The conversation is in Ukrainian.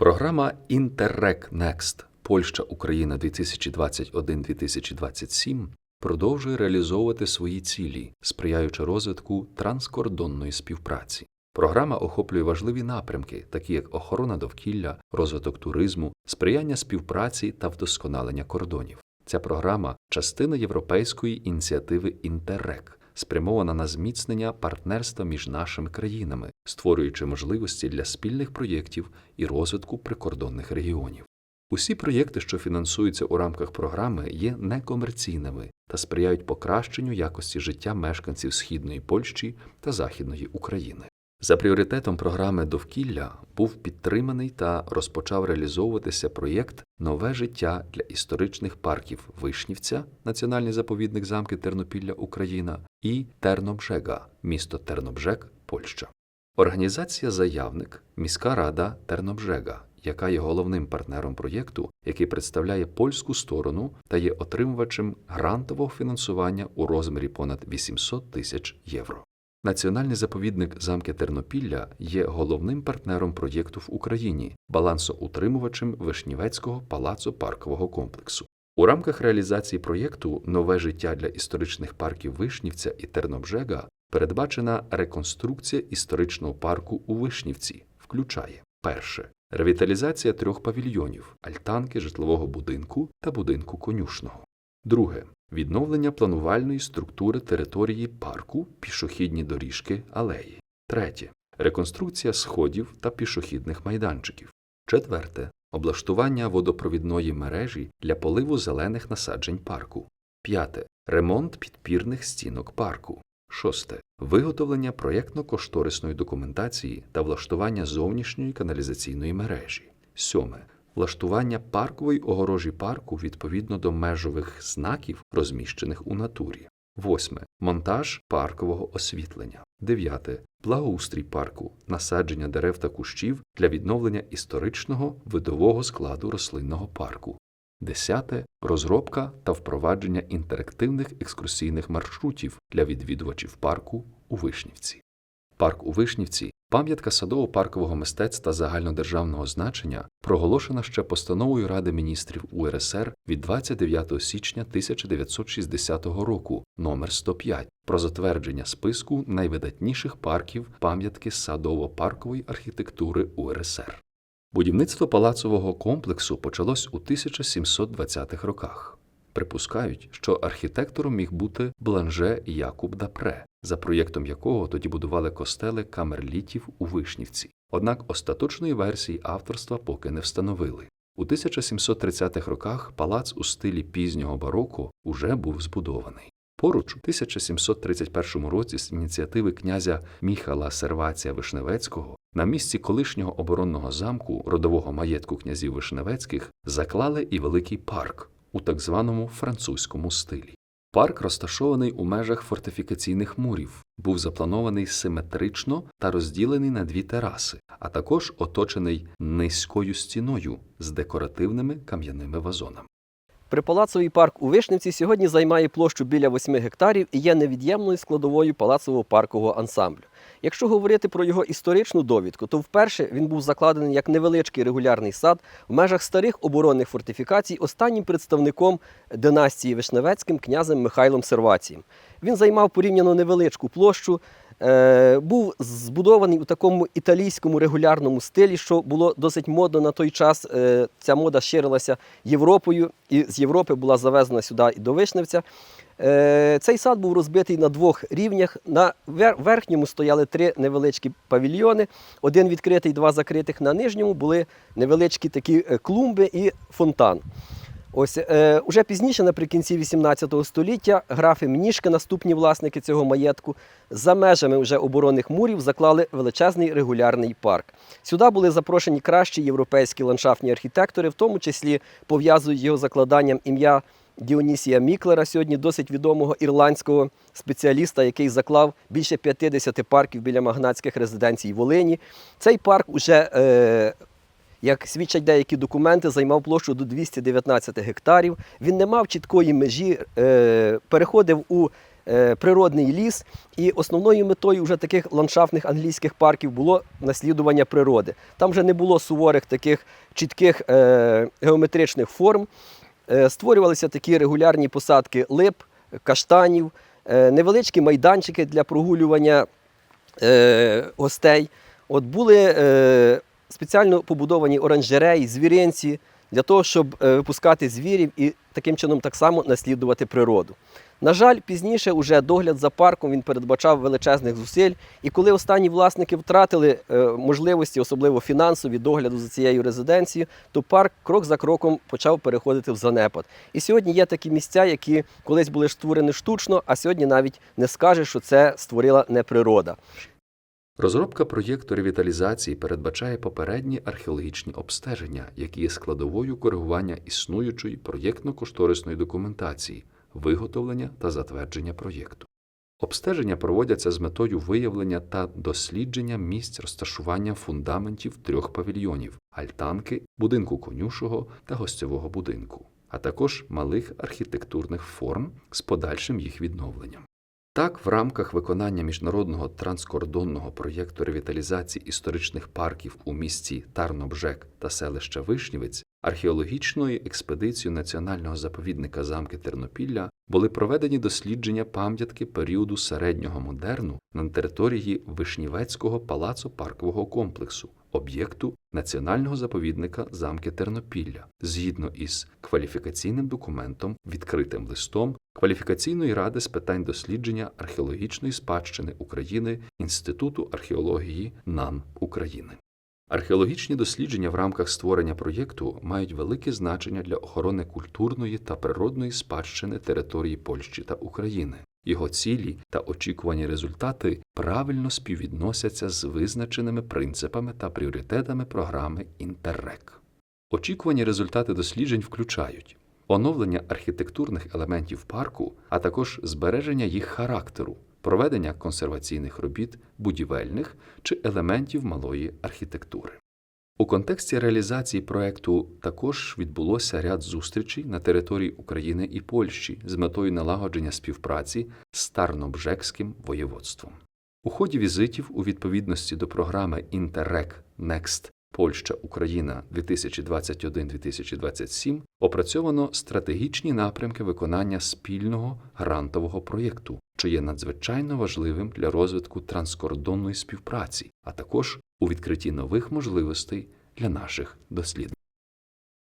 Програма Interreg Next Польща Україна 2021-2027 продовжує реалізовувати свої цілі, сприяючи розвитку транскордонної співпраці. Програма охоплює важливі напрямки, такі як охорона довкілля, розвиток туризму, сприяння співпраці та вдосконалення кордонів. Ця програма частина європейської ініціативи Інтеррек, спрямована на зміцнення партнерства між нашими країнами, створюючи можливості для спільних проєктів і розвитку прикордонних регіонів. Усі проєкти, що фінансуються у рамках програми, є некомерційними та сприяють покращенню якості життя мешканців Східної Польщі та Західної України. За пріоритетом програми довкілля був підтриманий та розпочав реалізовуватися проєкт Нове життя для історичних парків Вишнівця, Національний заповідник замки Тернопілля Україна і Тернобжега, місто Тернобжег, Польща. Організація Заявник, міська рада Тернобжега, яка є головним партнером проєкту, який представляє польську сторону та є отримувачем грантового фінансування у розмірі понад 800 тисяч євро. Національний заповідник замки Тернопілля є головним партнером проєкту в Україні, балансоутримувачем Вишнівецького палацо-паркового комплексу. У рамках реалізації проєкту Нове життя для історичних парків Вишнівця і Тернобжега передбачена реконструкція історичного парку у Вишнівці, включає перше ревіталізація трьох павільйонів, альтанки житлового будинку та будинку конюшного. Друге відновлення планувальної структури території парку, пішохідні доріжки, алеї. Третє реконструкція сходів та пішохідних майданчиків. Четверте облаштування водопровідної мережі для поливу зелених насаджень парку. П'яте ремонт підпірних стінок парку. Шосте виготовлення проєктно-кошторисної документації та влаштування зовнішньої каналізаційної мережі. Сьоме влаштування паркової огорожі парку відповідно до межових знаків, розміщених у натурі. Восьме монтаж паркового освітлення. Дев'яте благоустрій парку, насадження дерев та кущів для відновлення історичного видового складу рослинного парку. Десяте розробка та впровадження інтерактивних екскурсійних маршрутів для відвідувачів парку у Вишнівці. Парк у Вишнівці пам'ятка садово-паркового мистецтва загальнодержавного значення, проголошена ще постановою Ради міністрів УРСР від 29 січня 1960 року номер 105 про затвердження списку найвидатніших парків пам'ятки садово-паркової архітектури УРСР. Будівництво палацового комплексу почалось у 1720-х роках. Припускають, що архітектором міг бути Бланже Якуб Дапре, за проєктом якого тоді будували костели камерлітів у Вишнівці. Однак остаточної версії авторства поки не встановили. У 1730-х роках палац у стилі пізнього бароко уже був збудований. Поруч у 1731 році з ініціативи князя Міхала Сервація Вишневецького на місці колишнього оборонного замку родового маєтку князів Вишневецьких заклали і великий парк у так званому французькому стилі. Парк розташований у межах фортифікаційних мурів, був запланований симетрично та розділений на дві тераси, а також оточений низькою стіною з декоративними кам'яними вазонами. Припалацовий парк у Вишнівці сьогодні займає площу біля 8 гектарів і є невід'ємною складовою палацового паркового ансамблю. Якщо говорити про його історичну довідку, то вперше він був закладений як невеличкий регулярний сад в межах старих оборонних фортифікацій останнім представником династії Вишневецьким князем Михайлом Сервацієм. Він займав порівняно невеличку площу, був збудований у такому італійському регулярному стилі, що було досить модно на той час. Е, Ця мода ширилася Європою, і з Європи була завезена сюди і до Вишневця. Е, Цей сад був розбитий на двох рівнях. На верхньому стояли три невеличкі павільйони, один відкритий, два закритих. На нижньому були невеличкі такі е, клумби і фонтан. Ось е, уже пізніше, наприкінці 18 століття, графи Мнішки, наступні власники цього маєтку, за межами вже оборонних мурів заклали величезний регулярний парк. Сюди були запрошені кращі європейські ландшафтні архітектори, в тому числі пов'язують його закладанням ім'я Діонісія Міклера, сьогодні досить відомого ірландського спеціаліста, який заклав більше 50 парків біля магнатських резиденцій Волині. Цей парк уже е, як свідчать деякі документи, займав площу до 219 гектарів. Він не мав чіткої межі, е, переходив у е, природний ліс. І основною метою вже таких ландшафтних англійських парків було наслідування природи. Там вже не було суворих таких чітких е, геометричних форм. Створювалися такі регулярні посадки лип, каштанів, невеличкі майданчики для прогулювання гостей. От були спеціально побудовані оранжереї, звіринці для того, щоб е, випускати звірів і таким чином так само наслідувати природу. На жаль, пізніше уже догляд за парком він передбачав величезних зусиль. І коли останні власники втратили е, можливості, особливо фінансові, догляду за цією резиденцією, то парк крок за кроком почав переходити в занепад. І сьогодні є такі місця, які колись були створені штучно, а сьогодні навіть не скаже, що це створила не природа. Розробка проєкту ревіталізації передбачає попередні археологічні обстеження, які є складовою коригування існуючої проєктно-кошторисної документації, виготовлення та затвердження проєкту. Обстеження проводяться з метою виявлення та дослідження місць розташування фундаментів трьох павільйонів альтанки, будинку конюшого та гостьового будинку, а також малих архітектурних форм з подальшим їх відновленням. Так, в рамках виконання міжнародного транскордонного проєкту ревіталізації історичних парків у місті Тарнобжек та селища Вишнівець археологічною експедицією Національного заповідника замки Тернопілля були проведені дослідження пам'ятки періоду середнього модерну на території Вишнівецького палацо-паркового комплексу, об'єкту Національного заповідника замки Тернопілля, згідно із кваліфікаційним документом, відкритим листом Кваліфікаційної ради з питань дослідження археологічної спадщини України Інституту археології НАН України. Археологічні дослідження в рамках створення проєкту мають велике значення для охорони культурної та природної спадщини території Польщі та України. Його цілі та очікувані результати правильно співвідносяться з визначеними принципами та пріоритетами програми Інтеррек. Очікувані результати досліджень включають оновлення архітектурних елементів парку, а також збереження їх характеру, проведення консерваційних робіт будівельних чи елементів малої архітектури. У контексті реалізації проекту також відбулося ряд зустрічей на території України і Польщі з метою налагодження співпраці з Тарнобжекським воєводством. У ході візитів у відповідності до програми Інтеррек Next Польща Україна 2021-2027 опрацьовано стратегічні напрямки виконання спільного грантового проєкту, що є надзвичайно важливим для розвитку транскордонної співпраці, а також у відкритті нових можливостей для наших дослідників.